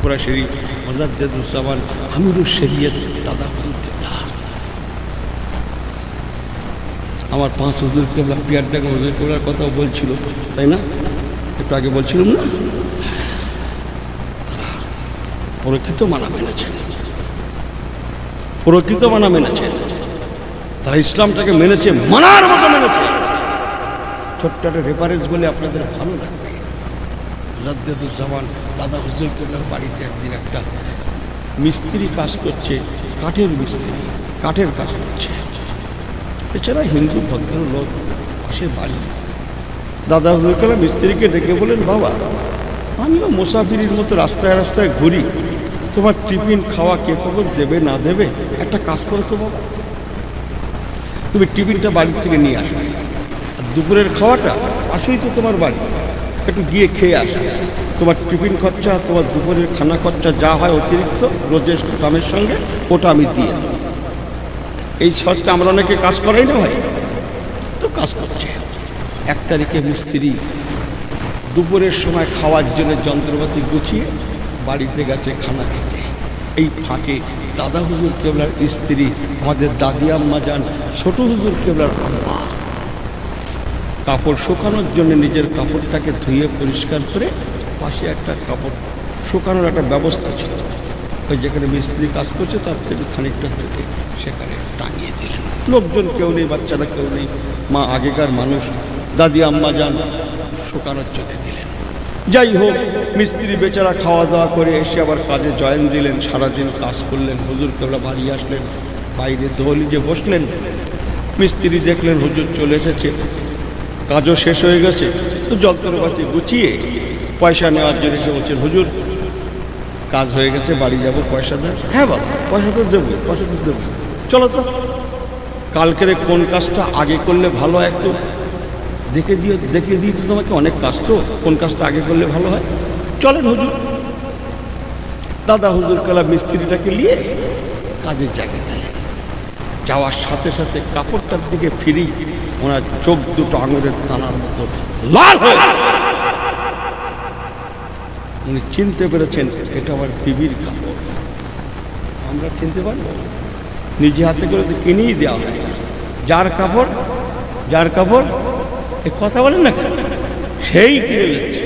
ফুরফুরা শরীফ মজাদ্দুজ্জামান আমিরুল শরিয়ত দাদা আমার পাঁচ হুজুর কেবলা পিয়ার ডাকা হুজুর কেবলার কথাও বলছিল, তাই না? একটু আগে বলছিলাম না? প্রকৃত মানা মেনেছেন। প্রকৃত মানা মেনেছেন। তারা ইসলামটাকে মেনেছে, মানার মতো মেনেছে। ছোট্ট একটা রেফারেন্স বলে আপনাদের ভালো লাগবে। রাজ্জাদুজ্জামান দাদা হুজুর বাড়িতে একদিন একটা মিস্ত্রি কাজ করছে, কাঠের মিস্ত্রি, কাঠের কাজ করছে। এছাড়া হিন্দু ভদ্রলোক পাশে বাড়ি। দাদা হুজুর মিস্ত্রিকে ডেকে বলেন বাবা, আমিও মোসাফিরির মতো রাস্তায় রাস্তায় ঘুরি। তোমার টিফিন খাওয়া কে কখন দেবে, না দেবে? একটা কাজ করো তো বাবা। তুমি টিফিনটা বাড়ি থেকে নিয়ে আসো। আর দুপুরের খাওয়াটা পাশেই তো তোমার বাড়ি। একটু গিয়ে খেয়ে আসো। তোমার টিফিন খরচা, তোমার দুপুরের খানা খরচা যা হয় অতিরিক্ত, রোজের দামের সঙ্গে ওটা আমি দিয়ে এই শর্তে আমরা অনেকে কাজ করাই না ভাই। তো কাজ করছে। এক তারিখে মিস্ত্রি দুপুরের সময় খাওয়ার জন্য যন্ত্রপাতি গুছিয়ে বাড়িতে গেছে খানা খেতে। এই ফাঁকে দাদা হুজুর কেবলার স্ত্রী, আমাদের দাদি আম্মা যান, ছোট হুজুর কেবলার আম্মা। কাপড় শুকানোর জন্য নিজের কাপড়টাকে ধুয়ে পরিষ্কার করে পাশে একটা কাপড় শুকানোর একটা ব্যবস্থা ছিল। ওই যেখানে মিস্ত্রি কাজ করছে, তার থেকে খানিকটা তুলে সেখানে টাঙিয়ে দিলেন। লোকজন কেউ নেই, বাচ্চারা কেউ নেই, মা আগেকার মানুষ, দাদি, আম্মা যান, শুকানোর জন্য দিলেন। যাই হোক, মিস্ত্রি বেচারা খাওয়া দাওয়া করে এসে আবার কাজে জয়েন দিলেন, সারাদিন কাজ করলেন হুজুর কেবলা বাড়ি আসলেন, বাইরে দহলিজে বসলেন। মিস্ত্রি দেখলেন, হুজুর চলে এসেছে কাজও শেষ হয়ে গেছে। তো যন্ত্রপাতি গুছিয়ে পয়সা নেওয়ার জন্য এসে বলছেন হুজুর, কাজ হয়ে গেছে, বাড়ি যাব, পয়সা দেন হ্যাঁ বাবা, পয়সা তো দেবো, পয়সা তো দেবো। চলো তো। কালকের কোন কাজটা আগে করলে ভালো হয় একটু দেখে দিও, দেখিয়ে দিই তো তোমাকে অনেক কাজ তো, কোন কাজটা আগে করলে ভালো হয়? চলেন হুজুর। দাদা হুজুর কালা মিস্ত্রিটাকে নিয়ে কাজের জায়গায় গেলেন। যাওয়ার সাথে সাথে কাপড়টার দিকে ফিরি, ওনার চোখ দুটো আঙুলের দানার মতো লাল উনি চিনতে পেরেছেন এটা আমার বিবির কাপড়। আমরা চিনতে পারব। নিজে হাতে করে তো কিনেই দেওয়া হয় যার কাপড় যার কাপড়, এ কথা বলেন না? সেই কিনে নিচ্ছে।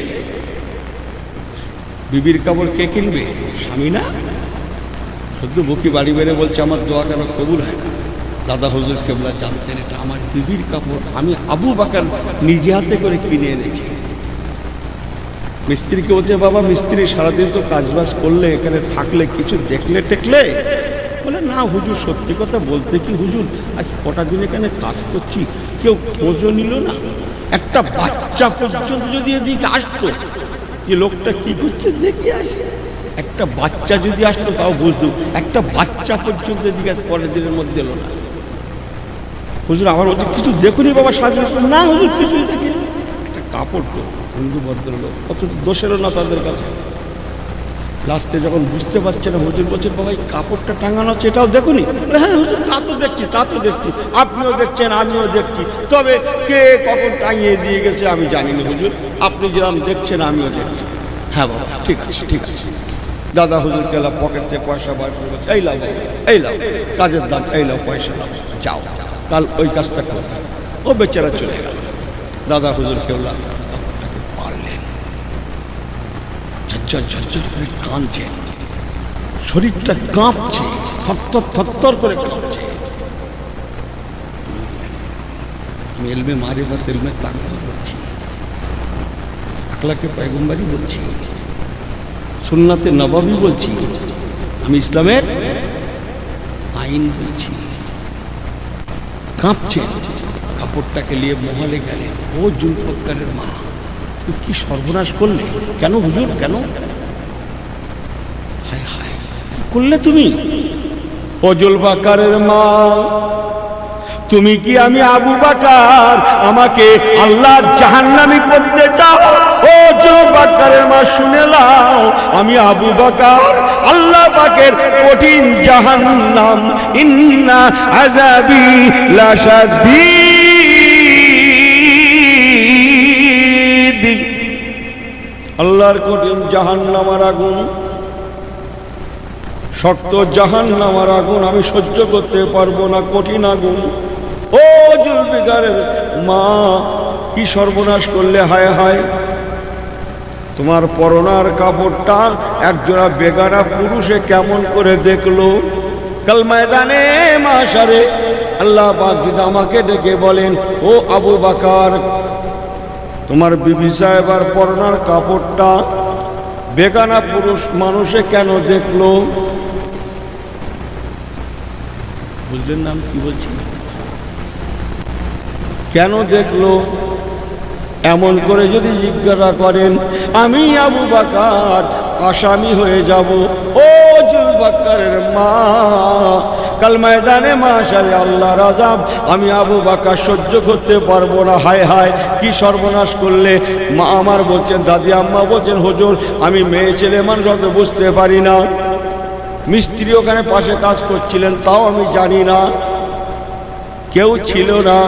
বিবির কাপড় কে কিনবে? স্বামী না? শুধু বুকি বাড়ি বেড়ে বলছে, আমার দোয়া কেন কবুল হয় না। দাদা হুজুর কেবলা জানতেন, এটা আমার বিবির কাপড়, আমি আবু বাকার নিজে হাতে করে কিনে এনেছি। মিস্ত্রিকে বলছে, বাবা, মিস্ত্রি সারাদিন তো কাজবাজ করলে, এখানে থাকলে, কিছু দেখলে টেকলে? বলে, না হুজুর, সত্যি কথা বলতে কি হুজুর, আজ কটা দিন এখানে কাজ করছি, কেউ খোঁজও নিল না। একটা বাচ্চা পর্যন্ত যদি এদিকে আসতো যে লোকটা কি করছে দেখে আসে। একটা বাচ্চা যদি আসতো, তাও বুঝতো, একটা বাচ্চা পর্যন্ত এদিকে পরের দিনের মধ্যে এলো না। হুজুর আমার বলছে কিছু দেখুনি বাবা সাজিয়ে না হুজুর কিছুই দেখিনি। একটা কাপড় তো হিন্দু ভদ্রলোক অত দোষেরও না তাদের কাছে। লাস্টে যখন বুঝতে পারছে না হুজুর বলছেন বাবা এই কাপড়টা টাঙানো আছে এটাও দেখুনি? হ্যাঁ হুজুর তা তো দেখছি তা তো দেখছি। আপনিও দেখছেন আমিও দেখছি। তবে কে কখন টাঙিয়ে দিয়ে গেছে আমি জানি না হুজুর। আপনি যেরকম দেখছেন আমিও দেখছি। হ্যাঁ বাবা ঠিক আছে ঠিক আছে। দাদা হুজুর কেলা পকেট থেকে পয়সা বার করে এই বাবা, এই লাও কাজের দাম এই লাও পয়সা লাও যাও। কাল ওই কাজটা করতে ও বেচারা চলে গেল। দাদা হুজুর কেউলা কাপড়টাকে পারলেন। ঝরঝর ঝরঝর করে কাঁদছে। শরীরটা কাঁপছে। থরথর থরথর করে কাঁপছে। আমি এলমে মারে বা তেলমে বলছি। আকলাকে পয়গম্বারি বলছি। সুন্নাতে নবাবি বলছি। আমি ইসলামের আইন বলছি। কাঁপছে। কাপড়টাকে নিয়ে মহলে গেলেন। ও জুলফক্কারের মা। কি সর্বনাশ করলে? কেন হুজুর, কেন? হায় হায় করলে তুমি? ও জুলফাকারের মা, তুমি কি আমি আবু বাকার? আমাকে আল্লাহ জাহান্নামি করতে চাও? ও জুলফাকারের মা, শুনে লাও আমি আবু বাকার। আল্লাহ পাকের কঠিন জাহান্নাম, ইন্না আযাবি লাশাদীদ আল্লাহর কঠিন জাহান্নামার আগুন, শক্ত জাহান নামার আগুন আমি সহ্য করতে পারব না, কঠিন আগুন। ও জুলবিকারের মা, কি সর্বনাশ করলে, হায় হায়। তোমার পরনার কাপড়টা একজোড়া বেগারা পুরুষে কেমন করে দেখল? কাল ময়দানে মাসারে আল্লাহ পাক যদি আমাকে ডেকে বলেন, ও আবু বাকার, তোমার বিবি সাহেব আর পরনার কাপড়টা বেগানা পুরুষ মানুষে কেন দেখল? বুঝলেন না আমি কি বলছি? কেন দেখল? এমন করে যদি জিজ্ঞাসা করেন, আমি আবু বাকার, আসামি হয়ে যাব। ও জুল বাকারের মা, কাল ময়দানে মাসারে আল্লাহ রাজাব আমি আবু বাকার সহ্য করতে পারব না। হায় হায়, কি সর্বনাশ করলে? মা আমার বলছেন, দাদি আম্মা বলছেন, হুজুর, আমি মেয়ে ছেলে মানুষ অত বুঝতে পারি না। মিস্ত্রি ওখানে পাশে কাজ করছিলেন, তাও আমি জানি না। কেউ ছিল না।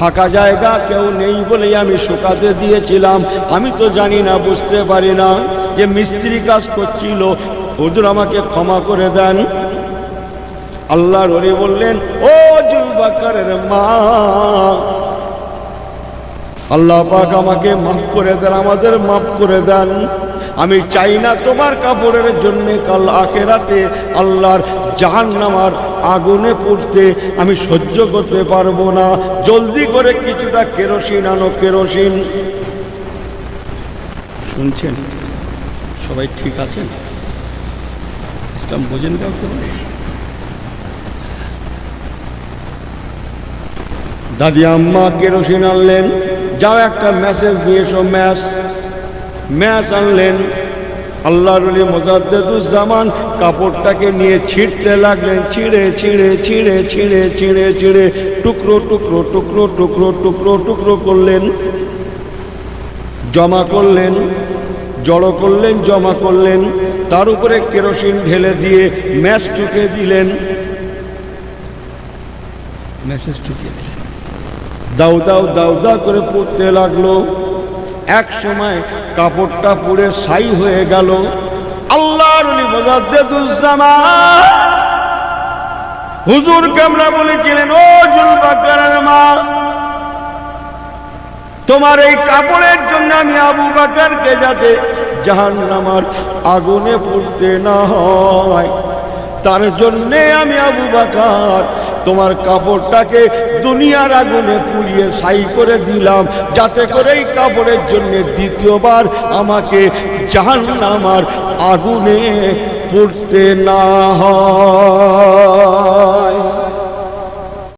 ফাঁকা জায়গা কেউ নেই বলেই আমি শুকাতে দিয়েছিলাম। আমি তো জানি না, বুঝতে পারি না যে মিস্ত্রি কাজ করছিল। হুজুর আমাকে ক্ষমা করে দেন। আল্লাহ রলি বললেন, ও জুলবাকারের মা, আল্লাহ পাক আমাকে মাফ করে দেন, আমাদের মাফ করে দেন। আমি চাই না তোমার কাপড়ের জন্য কাল আখেরাতে আল্লাহর জাহান্নামার আগুনে পড়তে আমি সহ্য করতে পারব না। জলদি করে কিছুটা কেরোসিন আনো, কেরোসিন। শুনছেন? সবাই ঠিক আছেন? ইসলাম বোঝেন কাউকে দাদি আম্মা কেরোসিন আনলেন। যাও একটা মেসেজ নিয়ে এসো ম্যাস ম্যাচ আনলেন। আল্লাহর মোজাদ্দুজ্জামান কাপড়টাকে নিয়ে ছিঁড়তে লাগলেন। ছিঁড়ে ছিঁড়ে ছিঁড়ে ছিঁড়ে ছিঁড়ে ছিঁড়ে, টুকরো টুকরো টুকরো টুকরো টুকরো টুকরো করলেন। জমা করলেন, জড়ো করলেন, জমা করলেন। তার উপরে কেরোসিন ঢেলে দিয়ে ম্যাচ টুকে দিলেন। টুকে দিলেন। দাউ দাউ দাউ দাউ করে পড়তে লাগল। এক সময় কাপড়টা পুড়ে ছাই হয়ে গেল। আল্লাহর হুজুর কামরা বলেছিলেন, ও জুলবাকারের মা, তোমার এই কাপড়ের জন্য আমি আবু বাকারকে যাতে জাহান নামার আগুনে পড়তে না হয়, তার জন্যে আমি আবু বাকার তোমার কাপড়টাকে দুনিয়ার আগুনে পুড়িয়ে সাই করে দিলাম। যাতে করে এই কাপড়ের জন্য দ্বিতীয়বার আমাকে জাহান আমার আগুনে পড়তে না হয়।